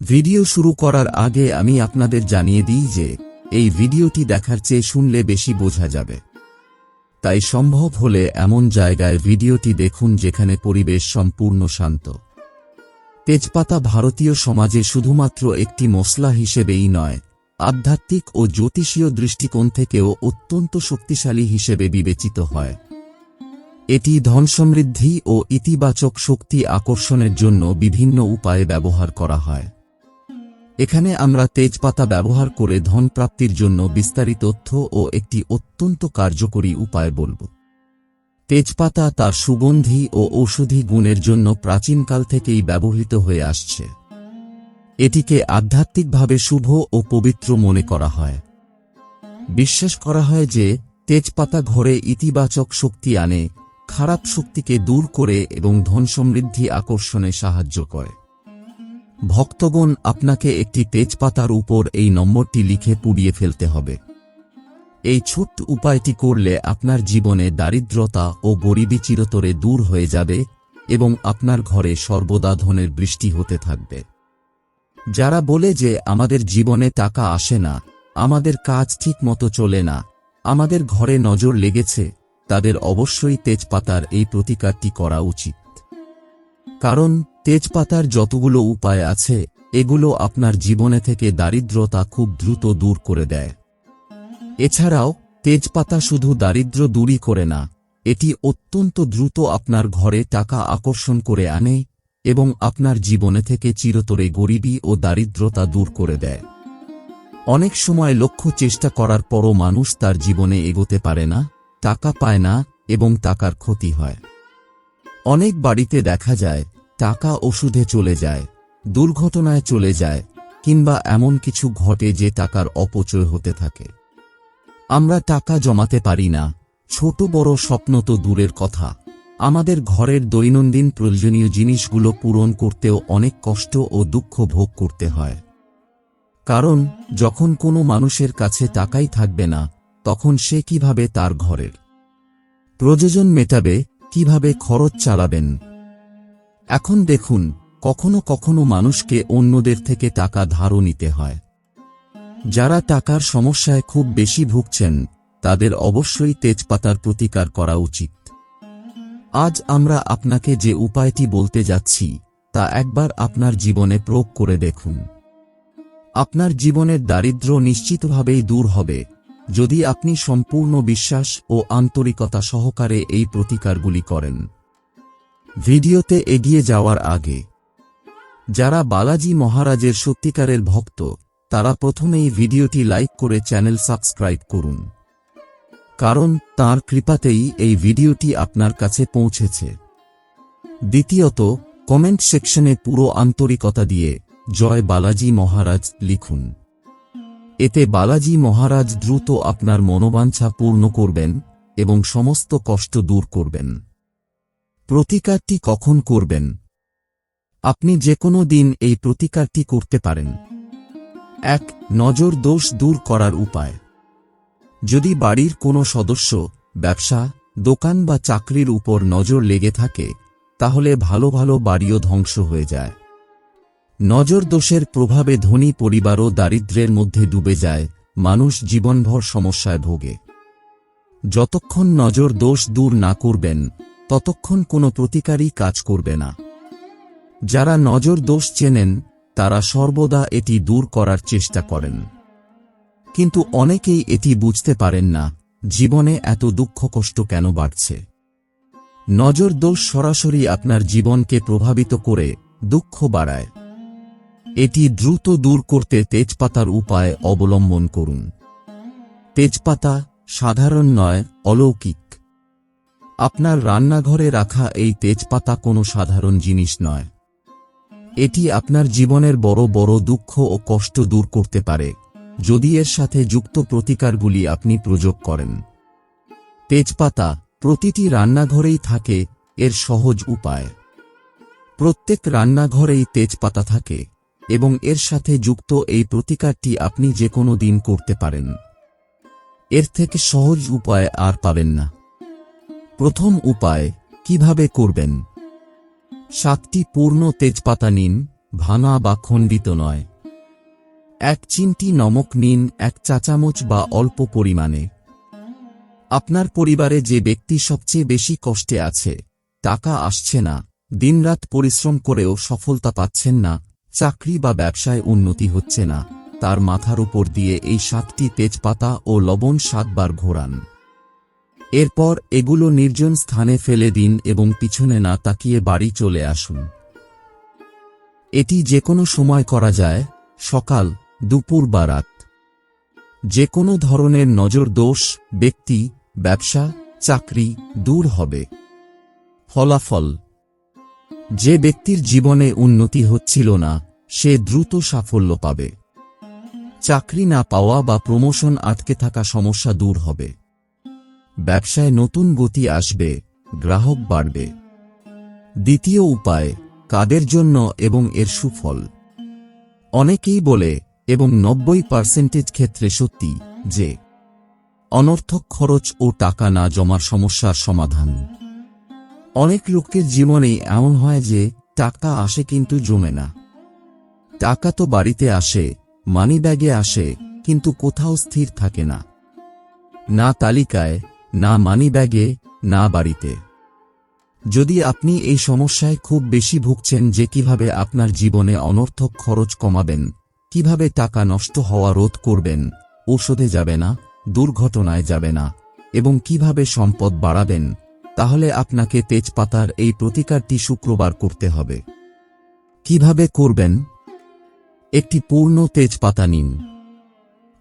Video শুরু করার আগে আমি আপনাদের জানিয়ে দিই যে, এই ভিডিওটি দেখার চেয়ে শুনলে বেশি বোঝা যাবে। তাই সম্ভব হলে এমন জায়গায় ভিডিওটি দেখুন যেখানে পরিবেশ সম্পূর্ণ শান্ত। তেজপাতা ভারতীয় সমাজে শুধুমাত্র একটি মশলা হিসেবেই নয়, আধ্যাত্মিক ও জ্যোতিষীয় দৃষ্টিকোণ থেকেও অত্যন্ত শক্তিশালী হিসেবে বিবেচিত হয়। এটি ধন সমৃদ্ধি ও ইতিবাচক শক্তি আকর্ষণের জন্য বিভিন্ন উপায়ে ব্যবহার করা হয়। এখানে আমরা তেজপাতা ব্যবহার করে ধন প্রাপ্তির জন্য বিস্তারিত তথ্য ও একটি অত্যন্ত কার্যকরী উপায় বলব। তেজপাতা তার সুগন্ধি ও ঔষধি গুণের জন্য প্রাচীনকাল থেকেই ব্যবহৃত হয়ে আসছে। এটিকে আধ্যাত্মিকভাবে শুভ ও পবিত্র মনে করা হয়। বিশ্বাস করা হয় যে তেজপাতা ঘরে ইতিবাচক শক্তি আনে, খারাপ শক্তিকে দূর করে এবং ধন সমৃদ্ধি আকর্ষণে সাহায্য করে। ভক্তগণ, আপনাকে একটি তেজপাতার উপর এই নম্বরটি লিখে পুড়িয়ে ফেলতে হবে। এই ছোট্ট উপায়টি করলে আপনার জীবনে দারিদ্রতা ও গরিবী চিরতরে দূর হয়ে যাবে এবং আপনার ঘরে সর্বদা ধনের বৃষ্টি হতে থাকবে। যারা বলে যে আমাদের জীবনে টাকা আসে না, আমাদের কাজ ঠিক মতো চলে না, আমাদের ঘরে নজর লেগেছে, তাদের অবশ্যই তেজপাতার এই প্রতিকারটি করা উচিত। কারণ তেজপাতার যতগুলো উপায় আছে, এগুলো আপনার জীবনে থেকে দারিদ্রতা খুব দ্রুত দূর করে দেয়। এছাড়াও, তেজপাতা শুধু দারিদ্র দূরই করে না, এটি অত্যন্ত দ্রুত আপনার ঘরে টাকা আকর্ষণ করে আনে এবং আপনার জীবনে থেকে চিরতরে গরিবী ও দারিদ্রতা দূর করে দেয়। অনেক সময় লক্ষ্য চেষ্টা করার পরও মানুষ তার জীবনে এগোতে পারে না, টাকা পায় না এবং টাকার ক্ষতি হয়। অনেক বাড়িতে দেখা যায় টাকা ওষুধে চলে যায়, দুর্ঘটনায় চলে যায়, কিংবা এমন কিছু ঘটে যে টাকার অপচয় হতে থাকে। আমরা টাকা জমাতে পারি না, ছোট বড় স্বপ্ন তো দূরের কথা। আমাদের ঘরের দৈনন্দিন প্রয়োজনীয় জিনিসগুলো পূরণ করতেও অনেক কষ্ট ও দুঃখ ভোগ করতে হয়। কারণ, যখন কোনো মানুষের কাছে টাকাই থাকবে না, তখন সে কীভাবে তার ঘরের প্রয়োজন মেটাবে, কীভাবে খরচ চালাবেন এখন দেখুন, কখনো কখনো মানুষকে অন্যদের থেকে টাকা ধারও নিতে হয়। যারা টাকার সমস্যায় খুব বেশি ভুগছেন, তাদের অবশ্যই তেজপাতার প্রতিকার করা উচিত। আজ আমরা আপনাকে যে উপায়টি বলতে যাচ্ছি, তা একবার আপনার জীবনে প্রয়োগ করে দেখুন। আপনার জীবনের দারিদ্র্য নিশ্চিতভাবেই দূর হবে, যদি আপনি সম্পূর্ণ বিশ্বাস ও আন্তরিকতা সহকারে এই প্রতিকারগুলি করেন। ভিডিওতে এগিয়ে যাওয়ার আগে, যারা বালাজি মহারাজের সত্যিকারের ভক্ত, তারা প্রথমেই ভিডিওটি লাইক করে চ্যানেল সাবস্ক্রাইব করুন। কারণ তার কৃপাতেই এই ভিডিওটি আপনার কাছে পৌঁছেছে। দ্বিতীয়ত, কমেন্ট সেকশনে পুরো আন্তরিকতা দিয়ে জয় বালাজি মহারাজ লিখুন। এতে বালাজি মহারাজ দ্রুত আপনার মনোবাঞ্ছা পূর্ণ করবেন এবং সমস্ত কষ্ট দূর করবেন। প্রতিকারটি কখন করবেন? আপনি যে কোনো দিন এই প্রতিকারটি করতে পারেন। এক, নজর দোষ দূর করার উপায়। যদি বাড়ির কোনো সদস্য, ব্যবসা, দোকান বা চাকরির উপর নজর লেগে থাকে, তাহলে ভালো ভালো বাড়িও ধ্বংস হয়ে যায়। নজর দোষের প্রভাবে ধনী পরিবারও দারিদ্র্যের মধ্যে ডুবে যায়, মানুষ জীবনভর সমস্যায় ভোগে। যতক্ষণ নজর দোষ দূর না করবেন ততক্ষণ কোনো প্রতিকারই কাজ করবে না। যারা নজর দোষ চেনেন, তারা সর্বদা এটি দূর করার চেষ্টা করেন। কিন্তু অনেকেই এটি বুঝতে পারেন না, জীবনে এত দুঃখ কষ্ট কেন বাড়ছে। নজর দোষ সরাসরি আপনার জীবনকে প্রভাবিত করে দুঃখ বাড়ায়। এটি দ্রুত দূর করতে তেজপাতার উপায় অবলম্বন করুন। তেজপাতা সাধারণ নয়, অলৌকিক। আপনার রান্নাঘরে রাখা এই তেজপাতা কোনো সাধারণ জিনিস নয়। এটি আপনার জীবনের বড় বড় দুঃখ ও কষ্ট দূর করতে পারে, যদি এর সাথে যুক্ত প্রতিকারগুলি আপনি প্রযোগ করেন। তেজপাতা প্রতিটি রান্নাঘরেই থাকে, এর সহজ উপায়। প্রত্যেক রান্নাঘরেই তেজপাতা থাকে, এবং এর সাথে যুক্ত এই প্রতিকারটি আপনি যে কোনো দিন করতে পারেন। এর থেকে সহজ উপায় আর পাবেন না। প্রথম উপায়, কীভাবে করবেন? সাতটি পূর্ণ তেজপাতা নিন, ভাঙা বা খণ্ডিত নয়। এক চিমটি নমক নিন, এক চা চামচ বা অল্প পরিমাণে। আপনার পরিবারে যে ব্যক্তি সবচেয়ে বেশি কষ্টে আছে, টাকা আসছে না, দিনরাত পরিশ্রম করেও সফলতা পাচ্ছেন না, চাকরি বা ব্যবসায় উন্নতি হচ্ছে না, তার মাথার উপর দিয়ে এই সাতটি তেজপাতা ও লবণ সাতবার ঘোরান। এরপর এগুলো নির্জন স্থানে ফেলে দিন এবং পিছনে না তাকিয়ে বাড়ি চলে আসুন। এটি যে কোনো সময় করা যায়, সকাল, দুপুর বা রাত। যে কোনো ধরনের নজর দোষ, ব্যক্তি, ব্যবসা, চাকরি দূর হবে। ফলাফল। যে ব্যক্তির জীবনে উন্নতি হচ্ছিল না, সে দ্রুত সাফল্য পাবে। চাকরি না পাওয়া বা প্রমোশন আটকে থাকা সমস্যা দূর হবে। ব্যবসায় নতুন গতি আসবে, গ্রাহক বাড়বে। দ্বিতীয় উপায়, কাদের জন্য এবং এর সুফল। অনেকেই বলে, এবং নব্বই পার্সেন্টেজ ক্ষেত্রে সত্যি, যে, অনর্থক খরচ ও টাকা না জমার সমস্যার সমাধান। অনেক লোকের জীবনেই এমন হয় যে, টাকা আসে কিন্তু জমে না। টাকা তো বাড়িতে আসে মানি ব্যাগে আসে, কিন্তু কোথাও স্থির থাকে না। না তালিকায় না মানি ব্যাগে না বাড়িতে। যদি আপনি এই সমস্যায় খুব বেশি ভুগছেন যে কীভাবে আপনার জীবনে অনর্থক খরচ কমাবেন, কীভাবে টাকা নষ্ট হওয়া রোধ করবেন, ঔষধে যাবে না, দুর্ঘটনায় যাবে না, এবং কীভাবে সম্পদ বাড়াবেন, তাহলে আপনাকে তেজপাতার এই প্রতিকারটি শুক্রবার করতে হবে। কীভাবে করবেন? একটি পূর্ণ তেজপাতা নিন।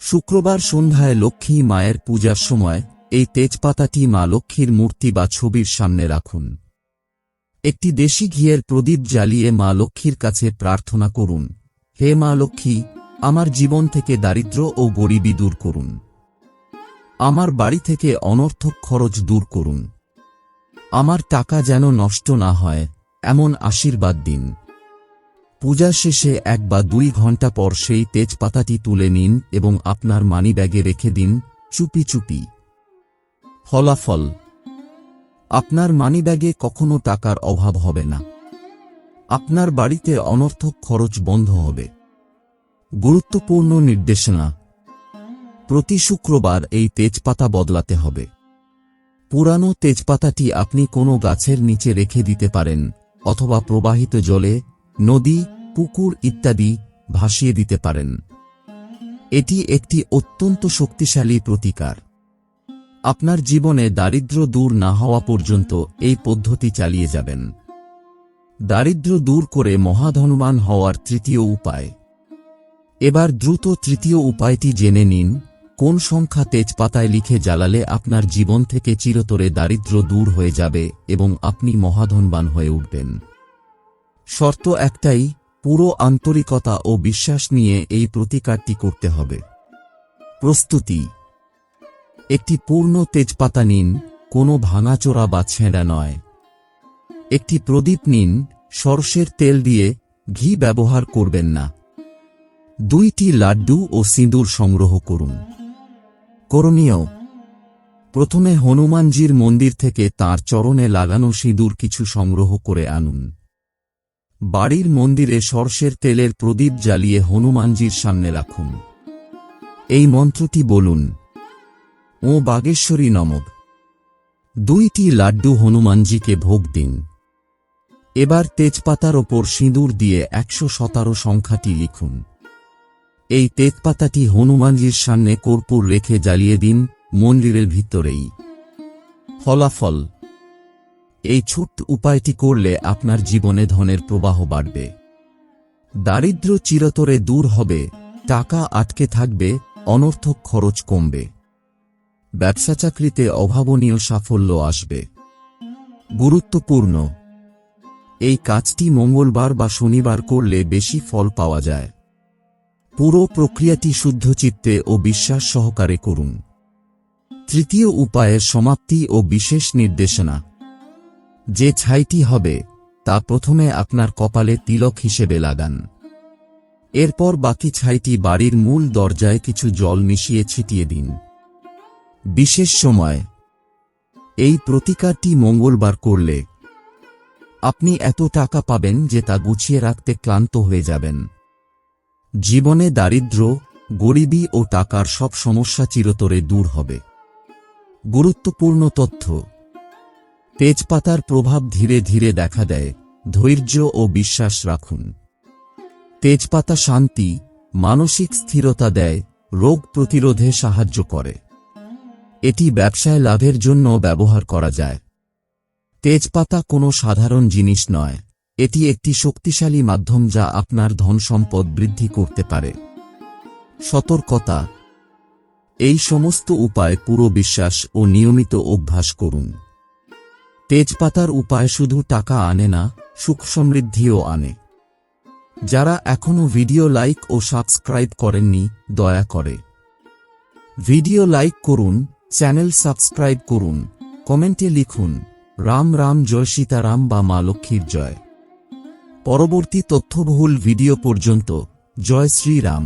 শুক্রবার সন্ধ্যায় লক্ষ্মী মায়ের পূজার সময় এই তেজপাতাটি মা লক্ষ্মীর মূর্তি বা ছবির সামনে রাখুন। একটি দেশি ঘিয়ের প্রদীপ জ্বালিয়ে মা লক্ষ্মীর কাছে প্রার্থনা করুন, হে মা লক্ষ্মী, আমার জীবন থেকে দারিদ্র ও গরিবী দূর করুন। আমার বাড়ি থেকে অনর্থক খরচ দূর করুন। আমার টাকা যেন নষ্ট না হয়, এমন আশীর্বাদ দিন। পূজা শেষে এক বা দুই ঘণ্টা পর সেই তেজপাতাটি তুলে নিন এবং আপনার মানিব্যাগে রেখে দিন চুপি চুপি। ফলাফল। আপনার মানিব্যাগে কখনো টাকার অভাব হবে না। আপনার বাড়িতে অনর্থক খরচ বন্ধ হবে। গুরুত্বপূর্ণ নির্দেশনা। প্রতি শুক্রবার এই তেজপাতা বদলাতে হবে। পুরানো তেজপাতাটি আপনি কোনো গাছের নিচে রেখে দিতে পারেন অথবা প্রবাহিত জলে, নদী, পুকুর ইত্যাদি ভাসিয়ে দিতে পারেন। এটি একটি অত্যন্ত শক্তিশালী প্রতিকার। আপনার জীবনে দারিদ্র দূর না হওয়া পর্যন্ত এই পদ্ধতি চালিয়ে যাবেন। দারিদ্র দূর করে মহাধনবান হওয়ার তৃতীয় উপায়। এবার দ্রুত তৃতীয় উপায়টি জেনে নিন, কোন সংখ্যা তেজপাতায় লিখে জ্বালালে আপনার জীবন থেকে চিরতরে দারিদ্র দূর হয়ে যাবে এবং আপনি মহাধনবান হয়ে উঠবেন। শর্ত একটাই, পুরো আন্তরিকতা ও বিশ্বাস নিয়ে এই প্রতিকারটি করতে হবে। প্রস্তুতি একটি পূর্ণ তেজপাতা নিন, কোনো ভাঙাচোরা বা ছেঁড়া নয়। একটি প্রদীপ নিন, সরষের তেল দিয়ে ঘি ব্যবহার করবেন না। দুইটি লাড্ডু ও সিঁদুর সংগ্রহ করুন। করণীয়, প্রথমে হনুমানজির মন্দির থেকে তার চরণে লাগানো সিঁদুর কিছু সংগ্রহ করে আনুন। বাড়ির মন্দিরে সরষের তেলের প্রদীপ জ্বালিয়ে হনুমানজির সামনে রাখুন। এই মন্ত্রটি বলুন ও বাগেশ্বরী নমক দুইটি লাড্ডু হনুমানজিকে ভোগ দিন। এবার তেজপাতার ওপর সিঁদুর দিয়ে একশো সতেরো সংখ্যাটি লিখুন। এই তেজপাতাটি হনুমানজির সামনে কর্পূর রেখে জ্বালিয়ে দিন মন্দিরের ভিতরেই। ফলাফল। এই ছোট্ট উপায়টি করলে আপনার জীবনে ধনের প্রবাহ বাড়বে। দারিদ্র চিরতরে দূর হবে, টাকা আটকে থাকবে, অনর্থক খরচ কমবে। ব্যবসা চাকরিতে অভাবনীয় সাফল্য আসবে। গুরুত্বপূর্ণ। এই কাজটি মঙ্গলবার বা শনিবার করলে বেশি ফল পাওয়া যায়। পুরো প্রক্রিয়াটি শুদ্ধ চিত্তে ও বিশ্বাস সহকারে করুন। তৃতীয় উপায়ে সমাপ্তি ও বিশেষ নির্দেশনা। যে ছাইটি হবে, তা প্রথমে আপনার কপালে তিলক হিসেবে লাগান। এরপর বাকি ছাইটি বাড়ির মূল দরজায় কিছু জল মিশিয়ে ছিটিয়ে দিন। বিশেষ সময়। এই প্রতিকারটি মঙ্গলবার করলে আপনি এত টাকা পাবেন যে তা গুছিয়ে রাখতে ক্লান্ত হয়ে যাবেন। জীবনে দারিদ্র, গরিবী ও টাকার সব সমস্যা চিরতরে দূর হবে। গুরুত্বপূর্ণ তথ্য। তেজপাতার প্রভাব ধীরে ধীরে দেখা দেয়। ধৈর্য ও বিশ্বাস রাখুন। তেজপাতা শান্তি, মানসিক স্থিরতা দেয়। রোগ প্রতিরোধে সাহায্য করে। এটি ব্যবসায় লাভের জন্য ব্যবহার করা যায়। তেজপাতা কোনো সাধারণ জিনিস নয়। এটি একটি শক্তিশালী মাধ্যম যা আপনার ধন সম্পদ বৃদ্ধি করতে পারে। সতর্কতা। এই সমস্ত উপায় পুরো বিশ্বাস ও নিয়মিত অভ্যাস করুন। তেজপাতার উপায় শুধু টাকা আনে না, সুখ সমৃদ্ধিও আনে। যারা এখনও ভিডিও লাইক ও সাবস্ক্রাইব করেননি, দয়া করে। ভিডিও লাইক করুন চ্যানেল সাবস্ক্রাইব করুন, কমেন্টে লিখুন, রাম রাম জয় সীতারাম বা মা লক্ষ্মীর জয়। পরবর্তী তথ্যবহুল ভিডিও পর্যন্ত, জয় শ্রীরাম।